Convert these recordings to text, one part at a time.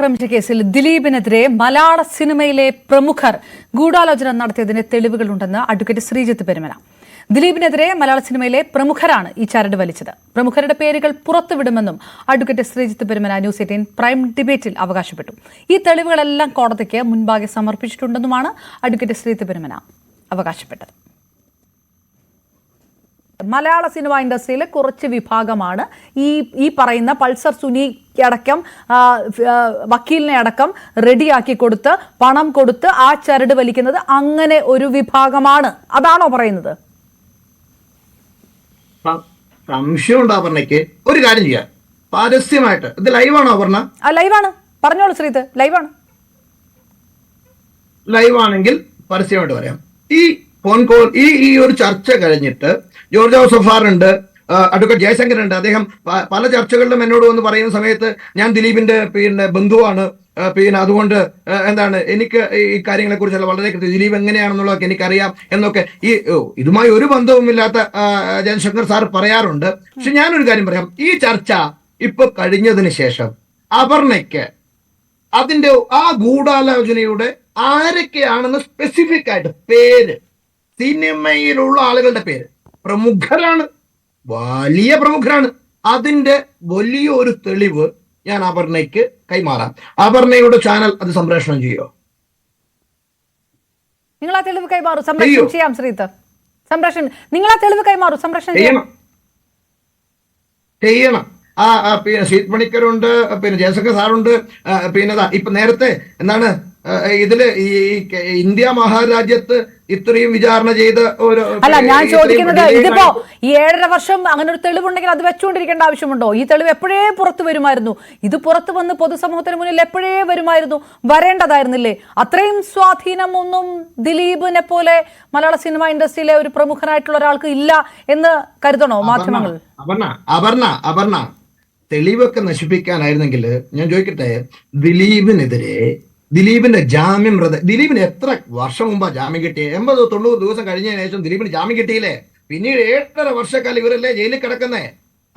ആക്രമിച്ച കേസിൽ ദിലീപിനെതിരെ മലയാള സിനിമയിലെ പ്രമുഖർ ഗൂഢാലോചന നടത്തിയതിന് തെളിവുകളുണ്ടെന്ന് അഡ്വക്കേറ്റ് ശ്രീജിത്ത് പെരുമന ദിലീപിനെതിരെ മലയാള സിനിമയിലെ പ്രമുഖരാണ് ഈ ചരട് വലിച്ചത്. പ്രമുഖരുടെ പേരുകൾ പുറത്തുവിടുമെന്നും advocate Sreejith Perumana news eighteen prime ഡിബേറ്റിൽ അവകാശപ്പെട്ടു. ഈ തെളിവുകളെല്ലാം കോടതിക്ക് മുൻപാകെ സമർപ്പിച്ചിട്ടുണ്ടെന്നുമാണ് അഡ്വക്കേറ്റ് ശ്രീജിത്ത് പെരുമന അവകാശപ്പെട്ടത്. മലയാള സിനിമ ഇൻഡസ്ട്രിയിലെ കുറച്ച് വിഭാഗമാണ് ഈ ഈ പറയുന്ന പൾസർ സുനി അടക്കം വക്കീലിനെ അടക്കം റെഡിയാക്കി കൊടുത്ത് പണം കൊടുത്ത് ആ ചരട് വലിക്കുന്നത് അങ്ങനെ ഒരു വിഭാഗമാണ്. അതാണോ പറയുന്നത്? സംശയമുണ്ട് അപർണയ്ക്ക്? ഒരു കാര്യം ചെയ്യാം. പരസ്യമായിട്ട്. ഇത് ലൈവാണോ അപർണ? ലൈവാണ്. പറഞ്ഞോളൂ ശ്രീത് ലൈവാണ്. ലൈവാണെങ്കിൽ പരസ്യമായിട്ട് പറയാം. ഈ ഫോൺ കോൾ ഈ ഈ ഒരു ചർച്ച കഴിഞ്ഞിട്ട് ജോർജ് ജോസഫാറുണ്ട് അഡ്വക്കേറ്റ് ജയശങ്കർ ഉണ്ട്. അദ്ദേഹം പല ചർച്ചകളിലും എന്നോട് വന്ന് പറയുന്ന സമയത്ത് ഞാൻ ദിലീപിന്റെ പിന്നെ ബന്ധുവാണ്. പിന്നെ അതുകൊണ്ട് എന്താണ് എനിക്ക് ഈ കാര്യങ്ങളെ കുറിച്ചുള്ള വളരെ കൃത്യം ദിലീപ് എങ്ങനെയാണെന്നുള്ളതൊക്കെ എനിക്കറിയാം എന്നൊക്കെ ഈ ഇതുമായി ഒരു ബന്ധവുമില്ലാത്ത ജയശങ്കർ സാർ പറയാറുണ്ട്. പക്ഷെ ഞാനൊരു കാര്യം പറയാം. ഈ ചർച്ച ഇപ്പൊ കഴിഞ്ഞതിന് ശേഷം അപർണയ്ക്ക് അതിന്റെ ആ ഗൂഢാലോചനയുടെ ആരൊക്കെയാണെന്ന് സ്പെസിഫിക് ആയിട്ട് പേര് സിനിമയിലുള്ള ആളുകളുടെ പേര്. പ്രമുഖരാണ്. വലിയ പ്രമുഖരാണ്. അതിന്റെ വലിയൊരു തെളിവ് ഞാൻ അപർണയ്ക്ക് കൈമാറാം. അപർണയുടെ ചാനൽ അത് സംപ്രേഷണം ചെയ്യോ? നിങ്ങൾ ആ തെളിവ് കൈമാറും. സംപ്രേഷണം ചെയ്യാം? ശ്രീത്ത് സംപ്രേഷണം നിങ്ങൾ ആ തെളിവ് കൈമാറും. സംപ്രേഷണം ചെയ്യണം. ചെയ്യണം. ആ പിന്നെ ശീത് മണിക്കരുണ്ട് പിന്നെ ജയശങ്കർ സാറുണ്ട് പിന്നെ ഇപ്പൊ നേരത്തെ എന്താണ് ഇതിൽ ഈ ഇന്ത്യ മഹാരാജ്യത്ത് ഇത്രയും വിചാരണ ചെയ്ത് ഒരു അല്ല ഞാൻ ചോദിക്കുന്നത് ഇതിപ്പോ ഈ ഏഴര വർഷം അങ്ങനെ ഒരു തെളിവുണ്ടെങ്കിൽ അത് വെച്ചുകൊണ്ടിരിക്കേണ്ട ആവശ്യമുണ്ടോ? ഈ തെളിവ് എപ്പോഴേ പുറത്തു വരുമായിരുന്നു? ഇത് പുറത്തു വന്ന് പൊതുസമൂഹത്തിന് മുന്നിൽ എപ്പോഴേ വരുമായിരുന്നു? വരേണ്ടതായിരുന്നില്ലേ? അത്രയും സ്വാധീനം ഒന്നും ദിലീപിനെ പോലെ മലയാള സിനിമ ഇൻഡസ്ട്രിയിലെ ഒരു പ്രമുഖനായിട്ടുള്ള ഒരാൾക്ക് ഇല്ല എന്ന് കരുതണോ മാധ്യമങ്ങൾ? അപർണ അപർണ അപർണ. തെളിവൊക്കെ നശിപ്പിക്കാനായിരുന്നെങ്കിൽ ഞാൻ ചോദിക്കട്ടെ ദിലീപിനെതിരെ ദിലീപിന്റെ ജാമ്യം റദ്ദ് ദിലീപിന് എത്ര വർഷം മുമ്പാ ജാമ്യം കിട്ടിയത് എൺപത് തൊണ്ണൂറ് ദിവസം കഴിഞ്ഞതിന് ശേഷം ദിലീപിന് ജാമ്യം കിട്ടിയില്ലേ? പിന്നീട് ഏഴര വർഷക്കാലം ഇവരല്ലേ ജയിലിൽ കിടക്കുന്നേ?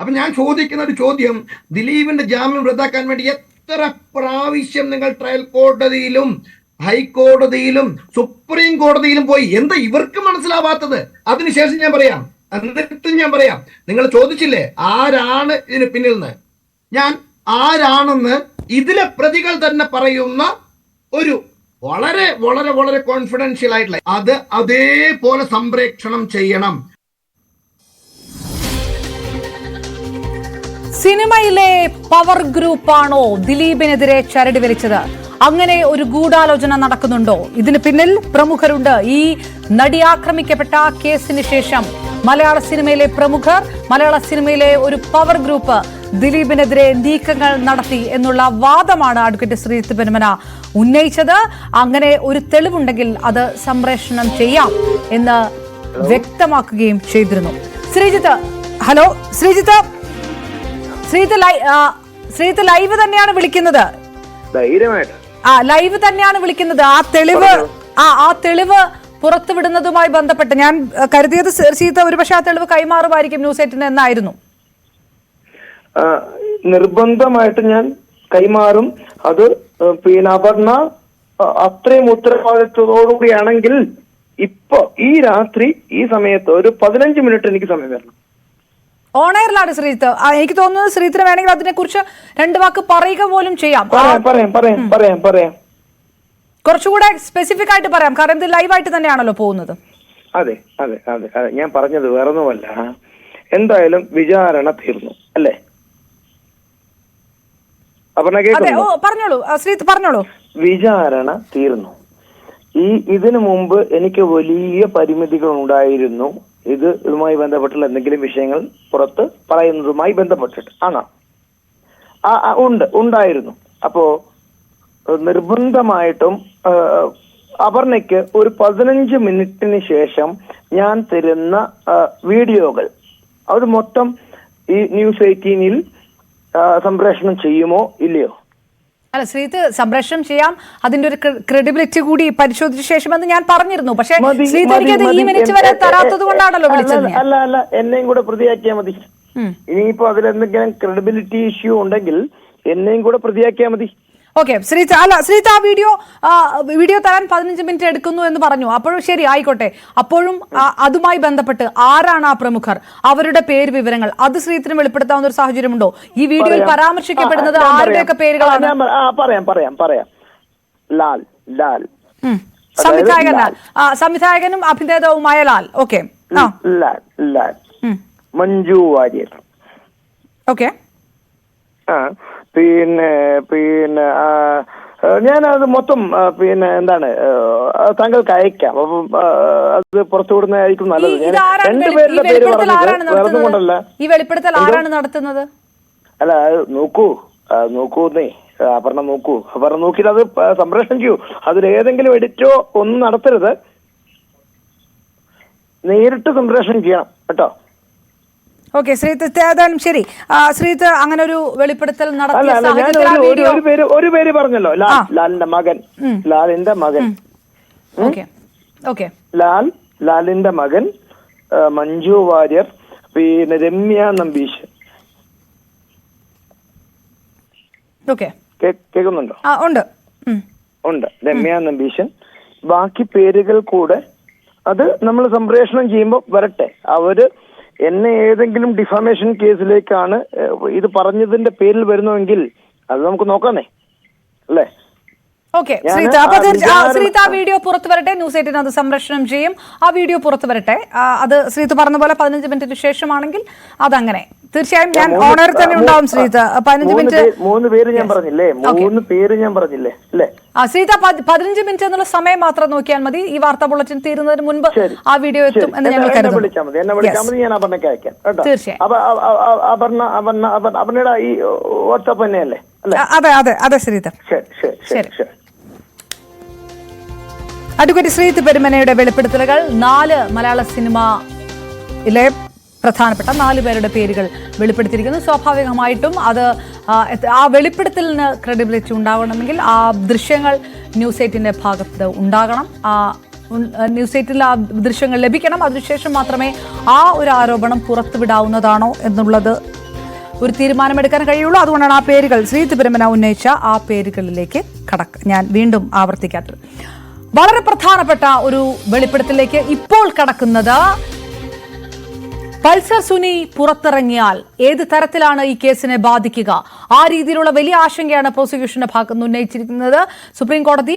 അപ്പൊ ഞാൻ ചോദിക്കുന്ന ഒരു ചോദ്യം ദിലീപിന്റെ ജാമ്യം റദ്ദാക്കാൻ വേണ്ടി എത്ര പ്രാവശ്യം നിങ്ങൾ ട്രയൽ കോടതിയിലും ഹൈക്കോടതിയിലും സുപ്രീം കോടതിയിലും പോയി? എന്താ ഇവർക്ക് മനസ്സിലാവാത്തത്? അതിനുശേഷം ഞാൻ പറയാം. എന്നിട്ട് ഞാൻ പറയാം. നിങ്ങൾ ചോദിച്ചില്ലേ ആരാണ് ഇതിന് പിന്നിൽ നിന്ന്? ഞാൻ ആരാണെന്ന് ഇതിലെ പ്രതികൾ തന്നെ പറയുന്ന ഒരു വളരെ വളരെ വളരെ കോൺഫിഡൻഷ്യൽ ആയിട്ടുള്ള അത് അതേപോലെ സംപ്രേക്ഷണം ചെയ്യണം. സിനിമയിലെ പവർ ഗ്രൂപ്പാണോ ദിലീപിനെതിരെ ചരടി വലിച്ചത്? അങ്ങനെ ഒരു ഗൂഢാലോചന നടക്കുന്നുണ്ടോ? ഇതിന് പിന്നിൽ പ്രമുഖരുണ്ട്. ഈ നടി ആക്രമിക്കപ്പെട്ട കേസിന് ശേഷം മലയാള സിനിമയിലെ പ്രമുഖർ മലയാള സിനിമയിലെ ഒരു പവർ ഗ്രൂപ്പ് ദിലീപിനെതിരെ നീക്കങ്ങൾ നടത്തി എന്നുള്ള വാദമാണ് അഡ്വക്കേറ്റ് ശ്രീജിത്ത് പെരുമന ഉന്നയിച്ചത്. അങ്ങനെ ഒരു തെളിവുണ്ടെങ്കിൽ അത് സംപ്രേഷണം ചെയ്യാം എന്ന് വ്യക്തമാക്കുകയും ചെയ്തിരുന്നു. ശ്രീജിത്ത് ഹലോ ശ്രീജിത്ത്. ശ്രീജിത്ത് ശ്രീജിത്ത് ലൈവ് തന്നെയാണ് വിളിക്കുന്നത്. ആ ലൈവ് തന്നെയാണ് വിളിക്കുന്നത്. ആ തെളിവ് ആ ആ തെളിവ് പുറത്തുവിടുന്നതുമായി ബന്ധപ്പെട്ട് ഞാൻ കരുതിയത് ശ്രീ- ശ്രീജിത്ത് ഒരുപക്ഷെ ആ തെളിവ് കൈമാറുമായിരിക്കും ന്യൂസ് എയ്റ്റിന് എന്നായിരുന്നു. നിർബന്ധമായിട്ട് ഞാൻ കൈമാറും. അത് പിന്നെ അപർണ അത്രയും ഉത്തരവാദിത്വത്തോടുകൂടിയാണെങ്കിൽ ഇപ്പൊ ഈ രാത്രി ഈ സമയത്ത് ഒരു പതിനഞ്ച് മിനിറ്റ് എനിക്ക് സമയം തരണം. ഓണയറിലാണ് ശ്രീജിത്ത്. എനിക്ക് തോന്നുന്നത് ശ്രീജിത്ത് വേണമെങ്കിൽ അതിനെ കുറിച്ച് രണ്ട് വാക്ക് പറയുക പോലും ചെയ്യാം. ആ, പറയാം പറയാം പറയാം പറയാം പറയാം. കുറച്ചുകൂടെ സ്പെസിഫിക് ആയിട്ട് പറയാം. കാരണം ഇത് ലൈവായിട്ട് തന്നെയാണല്ലോ പോകുന്നത്. അതെ അതെ അതെ അതെ. ഞാൻ പറഞ്ഞത് വേറൊന്നുമല്ല. എന്തായാലും വിചാരണ തീർന്നു അല്ലേ? അതെ ഓ പറഞ്ഞോളൂ. പറഞ്ഞോളൂ. വിചാരണ തീർന്നു. ഈ ഇതിനു മുമ്പ് എനിക്ക് വലിയ പരിമിതികൾ ഉണ്ടായിരുന്നു ഇത് ഇതുമായി ബന്ധപ്പെട്ടുള്ള എന്തെങ്കിലും വിഷയങ്ങൾ പുറത്ത് പറയുന്നതുമായി ബന്ധപ്പെട്ടിട്ട്. ആണ്? ഉണ്ട് ഉണ്ടായിരുന്നു. അപ്പോ നിർബന്ധമായിട്ടും അപർണയ്ക്ക് ഒരു പതിനഞ്ച് മിനിറ്റിന് ശേഷം ഞാൻ തരുന്ന വീഡിയോകൾ. അത് മൊത്തം ഈ ന്യൂസ് എയ്റ്റീനിൽ സംപ്രേഷണം ചെയ്യുമോ ഇല്ലയോ? അല്ല ശ്രീത്ത് സംപ്രേഷണം ചെയ്യാം. അതിന്റെ ഒരു ക്രെഡിബിലിറ്റി കൂടി പരിശോധിച്ച ശേഷം എന്ന് ഞാൻ പറഞ്ഞിരുന്നു. പക്ഷേ മതി, ശ്രീത്ത് മതി, എനിക്കത് ഈ മിനിറ്റ് വരെ തരാത്തത് കൊണ്ടാണല്ലോ അല്ല, വിളിച്ചത്. അല്ല അല്ല എന്നെയും കൂടെ പ്രതിയാക്കിയാൽ മതി. ഇനിയിപ്പോ അതിലെന്തെങ്കിലും ക്രെഡിബിലിറ്റി ഇഷ്യൂ ഉണ്ടെങ്കിൽ എന്നെയും കൂടെ പ്രതിയാക്കിയാൽ മതി. ഓക്കെ ശ്രീജ അല്ല ശ്രീജ ആ വീഡിയോ വീഡിയോ തരാൻ പതിനഞ്ച് മിനിറ്റ് എടുക്കുന്നു എന്ന് പറഞ്ഞു. അപ്പോഴും ശരി ആയിക്കോട്ടെ. അപ്പോഴും അതുമായി ബന്ധപ്പെട്ട് ആരാണ് ആ പ്രമുഖർ? അവരുടെ പേര് വിവരങ്ങൾ. അത് ശ്രീത്തിന് വെളിപ്പെടുത്താവുന്ന ഒരു സാഹചര്യമുണ്ടോ? ഈ വീഡിയോയിൽ പരാമർശിക്കപ്പെടുന്നത് ആരുടെയൊക്കെ പേരുകളാണ്? പറയാം. പറയാം പറയാം ലാൽ ലാൽ. സംവിധായകൻ ലാൽ. സംവിധായകനും അഭിനേതാവുമായ ലാൽ. ഓക്കെ ലാൽ ലാൽ. മഞ്ജു വാര്യർ. ഓക്കെ ആ. പിന്നെ പിന്നെ ഞാൻ അത് ഞാനത് മൊത്തം പിന്നെ എന്താണ് താങ്കൾക്ക് അയക്കാം. അപ്പം അത് പുറത്തു വിടുന്നതായിരിക്കും നല്ലത്. ഞാൻ രണ്ടുപേരുടെ പേര് പറഞ്ഞത് വേറൊന്നും കൊണ്ടല്ല നടത്തുന്നത്? ഈ വെളിപ്പെടുത്തൽ ആരാണ് നടത്തുന്നത്? അല്ല നോക്കൂ. നോക്കൂ നീ. നോക്കൂന്നേ അപർണ നോക്കൂ. അപർണ നോക്കിയിട്ട് അത് സംപ്രേഷണം ചെയ്യൂ. അതിലേതെങ്കിലും എഡിറ്റോ ഒന്നും നടത്തരുത്. നേരിട്ട് സംപ്രേഷണം ചെയ്യണം. കേട്ടോ? ഓക്കെ ശ്രീത്ത് ഏതായാലും ശരി. ശ്രീത്ത് അങ്ങനെ ഒരു വെളിപ്പെടുത്തൽ അല്ല നടത്തിയ അല്ല ഞാൻ സാഹചര്യത്തിൽ ആ ഒരു- ഒരു വീഡിയോ ഒരു പേര് ഒരു പേര് പറഞ്ഞല്ലോ. ലാൽ. ലാലിന്റെ മകൻ. ലാലിന്റെ മകൻ. ഓക്കെ. ഓക്കെ. ലാൽ ലാലിന്റെ മകൻ ആ, മഞ്ജു വാര്യർ പിന്നെ രമ്യ നമ്പീശ്. ഓക്കെ. കേ- കേൾക്കുന്നുണ്ടോ? ആ ഉണ്ട്. ഉം. ഉണ്ട്. രമ്യ നമ്പീശൻ. ബാക്കി പേരുകൾ കൂടെ അത് നമ്മൾ സംപ്രേഷണം ചെയ്യുമ്പോൾ വരട്ടെ. അവർ എന്നെ ഏതെങ്കിലും ഡിഫാമേഷൻ കേസിലേക്കാണ് ഇത് പറഞ്ഞതിന്റെ പേരിൽ വരുന്നുവെങ്കിൽ അത് നമുക്ക് നോക്കാന്നേ. അല്ലേ? ഓക്കെ. ശ്രീത അപ്പൊ ശ്രീത ആ വീഡിയോ പുറത്തു വരട്ടെ. ന്യൂസ് എയ്റ്റിന് അത് സംരക്ഷണം ചെയ്യും. ആ വീഡിയോ പുറത്തു വരട്ടെ. അത് ശ്രീത് പറഞ്ഞ പോലെ പതിനഞ്ച് മിനിറ്റിന് ശേഷമാണെങ്കിൽ അതങ്ങനെ. തീർച്ചയായും ഞാൻ ഓണർ തന്നെ ഉണ്ടാവും ശ്രീത. പതിനഞ്ച് മിനിറ്റ് മൂന്ന് പേര് ഞാൻ പറഞ്ഞില്ലേ? മൂന്ന് പേര് ഞാൻ പറഞ്ഞില്ലേ? അല്ലേ? ആ ശ്രീത പതിനഞ്ച് മിനിറ്റ് എന്നുള്ള സമയം മാത്രം നോക്കിയാൽ മതി. ഈ വാർത്താ ബുള്ളറ്റിൻ തീരുന്നതിന് മുൻപ് ആ വീഡിയോ എത്തും എന്ന് ഞങ്ങൾ കരുതുന്നു. തീർച്ചയായും. അപർണയുടെ ഈ വാട്സാപ്പ് തന്നെയല്ലേ? അല്ലേ? അതെ അതെ അതെ ശ്രീത. ശരി ശരി ശരി അഡ്വക്കേറ്റ് ശ്രീത്ത് പെരുമനയുടെ വെളിപ്പെടുത്തലുകൾ. നാല് മലയാള സിനിമയിലെ പ്രധാനപ്പെട്ട നാല് പേരുടെ പേരുകൾ വെളിപ്പെടുത്തിയിരിക്കുന്നു. സ്വാഭാവികമായിട്ടും അത് ആ, വെളിപ്പെടുത്തലിന് ക്രെഡിബിലിറ്റി ഉണ്ടാകണമെങ്കിൽ ആ ദൃശ്യങ്ങൾ ന്യൂസ് എയ്റ്റിന്റെ ഭാഗത്ത് ഉണ്ടാകണം. ആ ന്യൂസ് എയ്റ്റിൽ ആ ദൃശ്യങ്ങൾ ലഭിക്കണം. അതിനുശേഷം മാത്രമേ ആ ഒരു ആരോപണം പുറത്തുവിടാവുന്നതാണോ എന്നുള്ളത് ഒരു തീരുമാനമെടുക്കാൻ കഴിയുള്ളൂ. അതുകൊണ്ടാണ് ആ പേരുകൾ ശ്രീ പെരുമന ഉന്നയിച്ച ആ പേരുകളിലേക്ക് കടക്ക ഞാൻ വീണ്ടും ആവർത്തിക്കാത്തത്. വളരെ പ്രധാനപ്പെട്ട ഒരു വെളിപ്പെടുത്തലിലേക്ക് ഇപ്പോൾ കടക്കുന്നത് പൾസർ സുനി പുറത്തിറങ്ങിയാൽ ഏത് തരത്തിലാണ് ഈ കേസിനെ ബാധിക്കുക? ആ രീതിയിലുള്ള വലിയ ആശങ്കയാണ് പ്രോസിക്യൂഷന്റെ ഭാഗത്ത് ഉന്നയിച്ചിരിക്കുന്നത്. സുപ്രീം കോടതി